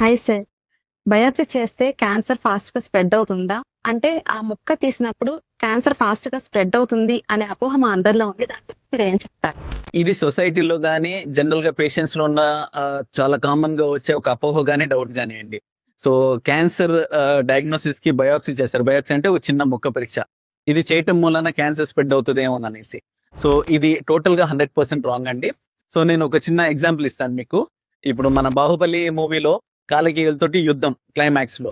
Hi sir biopsy చేస్తే cancer ఫాస్ట్గా spread అవుతుందా? అంటే ఆ ముక్క తీసినప్పుడు క్యాన్సర్ ఫాస్ట్గా స్ప్రెడ్ అవుతుంది అనే అపోహ మా అందరిలో ఉంది. మీరు ఏం చెప్తారు? ఇది సొసైటీలో కానీ జనరల్గా పేషెంట్స్లో ఉన్న చాలా కామన్గా వచ్చే ఒక అపోహ కానీ డౌట్ కానివ్వండి సో క్యాన్సర్ డయాగ్నోసిస్కి బయోప్సీ చేస్తారు బయోప్సీ అంటే ఒక చిన్న ముక్క పరీక్ష. ఇది చేయటం మూలన క్యాన్సర్ స్ప్రెడ్ అవుతుందేమో అనేసి. సో ఇది టోటల్గా హండ్రెడ్ పర్సెంట్ రాంగ్ అండి. సో నేను ఒక చిన్న ఎగ్జాంపుల్ ఇస్తాను మీకు. ఇప్పుడు మన బాహుబలి మూవీలో కాలకీయులతోటి యుద్ధం క్లైమాక్స్లో.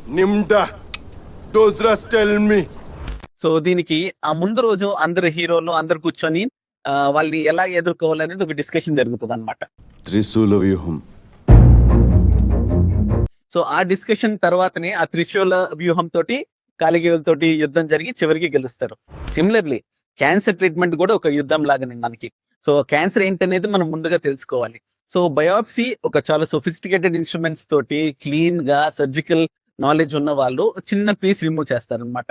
సో దీనికి ఆ ముందు రోజు అందరు హీరోలు అందరు కూర్చొని వాళ్ళని ఎలా ఎదుర్కోవాలనేది ఒక డిస్కషన్ జరుగుతుంది అనమాట త్రిశూల వ్యూహం సో ఆ డిస్కషన్ తర్వాతనే ఆ త్రిశూల వ్యూహం తోటి కాలిగేయులతోటి యుద్ధం జరిగి చివరికి గెలుస్తారు. సిమిలర్లీ క్యాన్సర్ ట్రీట్మెంట్ కూడా ఒక యుద్ధం లాగానే మనకి సో క్యాన్సర్ ఏంటనేది మనం ముందుగా తెలుసుకోవాలి. సో బయోప్సీ ఒక చాలా సొఫిస్టికేటెడ్ ఇన్స్ట్రుమెంట్స్ తోటి క్లీన్గా సర్జికల్ నాలెడ్జ్ ఉన్న వాళ్ళు చిన్న పీస్ రిమూవ్ చేస్తారు అనమాట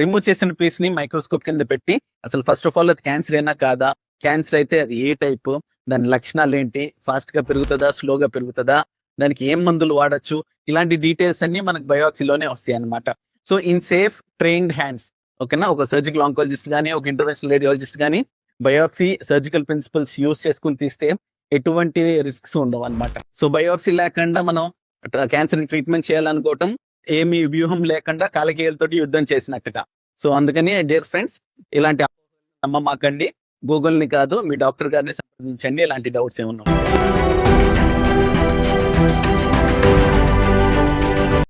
రిమూవ్ చేసిన పీస్ని మైక్రోస్కోప్ కింద పెట్టి అసలు ఫస్ట్ ఆఫ్ ఆల్ అది క్యాన్సర్ అయినా కాదా? క్యాన్సర్ అయితే అది ఏ టైప్? దాని లక్షణాలు ఏంటి? ఫాస్ట్గా పెరుగుతుందా? స్లోగా పెరుగుతుందా? దానికి ఏం మందులు వాడచ్చు? ఇలాంటి డీటెయిల్స్ అన్ని మనకు బయాప్సీలోనే వస్తాయి అనమాట so in safe trained hands ఓకేనా? ఒక సర్జికల్ ఆంకాలజిస్ట్ కానీ ఒక ఇంటర్వెన్షనల్ రేడియాలజిస్ట్ కానీ బయోప్సీ సర్జికల్ ప్రిన్సిపల్స్ యూస్ చేసుకుని తీస్తే ఎటువంటి రిస్క్స్ ఉండవు అనమాట సో బయోప్సీ లేకుండా మనం క్యాన్సర్ ట్రీట్మెంట్ చేయాలనుకోవటం ఏమి వ్యూహం లేకుండా కాలకేయులతోటి యుద్ధం చేసినట్టుగా. సో అందుకని డియర్ ఫ్రెండ్స్ ఇలాంటి నమ్మమాకండి. గూగుల్ని కాదు మీ డాక్టర్ గారిని సంప్రదించండి. ఇలాంటి డౌట్స్ ఏమన్నా